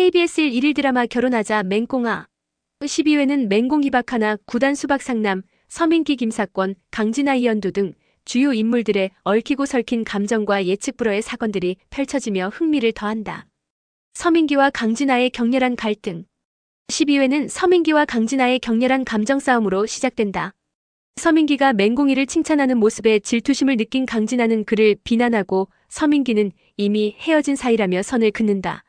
KBS 1 일일 드라마 결혼하자 맹꽁아 12회는 맹공 희박하나 구단 수박 상남, 서민기 김사건, 강진아 이연두 등 주요 인물들의 얽히고 설킨 감정과 예측 불허의 사건들이 펼쳐지며 흥미를 더한다. 서민기와 강진아의 격렬한 갈등 12회는 서민기와 강진아의 격렬한 감정 싸움으로 시작된다. 서민기가 맹공이를 칭찬하는 모습에 질투심을 느낀 강진아는 그를 비난하고 서민기는 이미 헤어진 사이라며 선을 긋는다.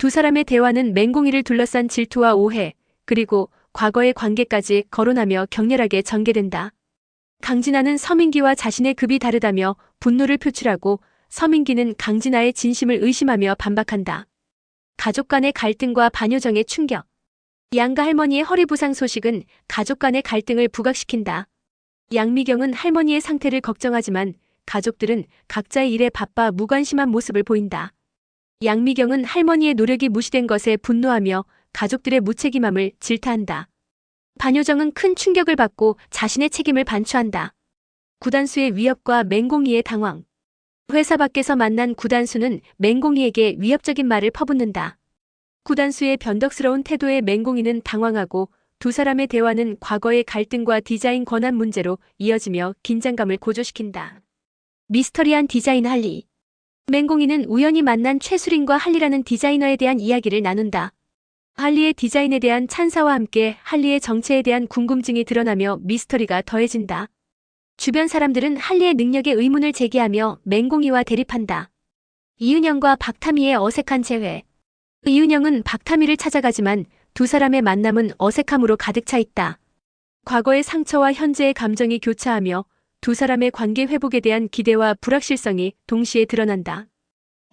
두 사람의 대화는 맹공이를 둘러싼 질투와 오해, 그리고 과거의 관계까지 거론하며 격렬하게 전개된다. 강진아는 서민기와 자신의 급이 다르다며 분노를 표출하고 서민기는 강진아의 진심을 의심하며 반박한다. 가족 간의 갈등과 반요정의 충격. 양가 할머니의 허리 부상 소식은 가족 간의 갈등을 부각시킨다. 양미경은 할머니의 상태를 걱정하지만 가족들은 각자의 일에 바빠 무관심한 모습을 보인다. 양미경은 할머니의 노력이 무시된 것에 분노하며 가족들의 무책임함을 질타한다. 반요정은 큰 충격을 받고 자신의 책임을 반추한다. 구단수의 위협과 맹공이의 당황. 회사 밖에서 만난 구단수는 맹공이에게 위협적인 말을 퍼붓는다. 구단수의 변덕스러운 태도에 맹공이는 당황하고 두 사람의 대화는 과거의 갈등과 디자인 권한 문제로 이어지며 긴장감을 고조시킨다. 미스터리한 디자인 할리. 맹공이는 우연히 만난 최수린과 할리라는 디자이너에 대한 이야기를 나눈다. 할리의 디자인에 대한 찬사와 함께 할리의 정체에 대한 궁금증이 드러나며 미스터리가 더해진다. 주변 사람들은 할리의 능력에 의문을 제기하며 맹공이와 대립한다. 이은영과 박타미의 어색한 재회. 이은영은 박타미를 찾아가지만 두 사람의 만남은 어색함으로 가득 차 있다. 과거의 상처와 현재의 감정이 교차하며 두 사람의 관계 회복에 대한 기대와 불확실성이 동시에 드러난다.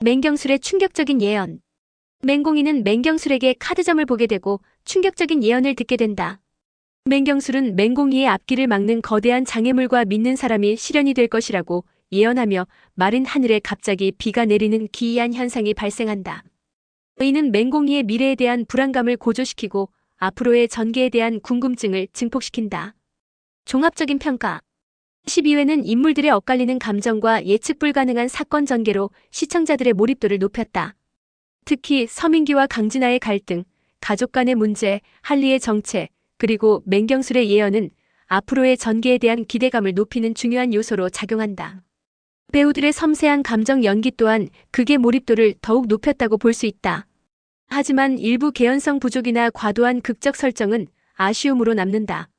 맹경술의 충격적인 예언. 맹공이는 맹경술에게 카드점을 보게 되고 충격적인 예언을 듣게 된다. 맹경술은 맹공이의 앞길을 막는 거대한 장애물과 믿는 사람이 실현이 될 것이라고 예언하며 마른 하늘에 갑자기 비가 내리는 기이한 현상이 발생한다. 의는 맹공이의 미래에 대한 불안감을 고조시키고 앞으로의 전개에 대한 궁금증을 증폭시킨다. 종합적인 평가 12회는 인물들의 엇갈리는 감정과 예측 불가능한 사건 전개로 시청자들의 몰입도를 높였다. 특히 서민기와 강진아의 갈등, 가족 간의 문제, 할리의 정체, 그리고 맹경술의 예언은 앞으로의 전개에 대한 기대감을 높이는 중요한 요소로 작용한다. 배우들의 섬세한 감정 연기 또한 극의 몰입도를 더욱 높였다고 볼 수 있다. 하지만 일부 개연성 부족이나 과도한 극적 설정은 아쉬움으로 남는다.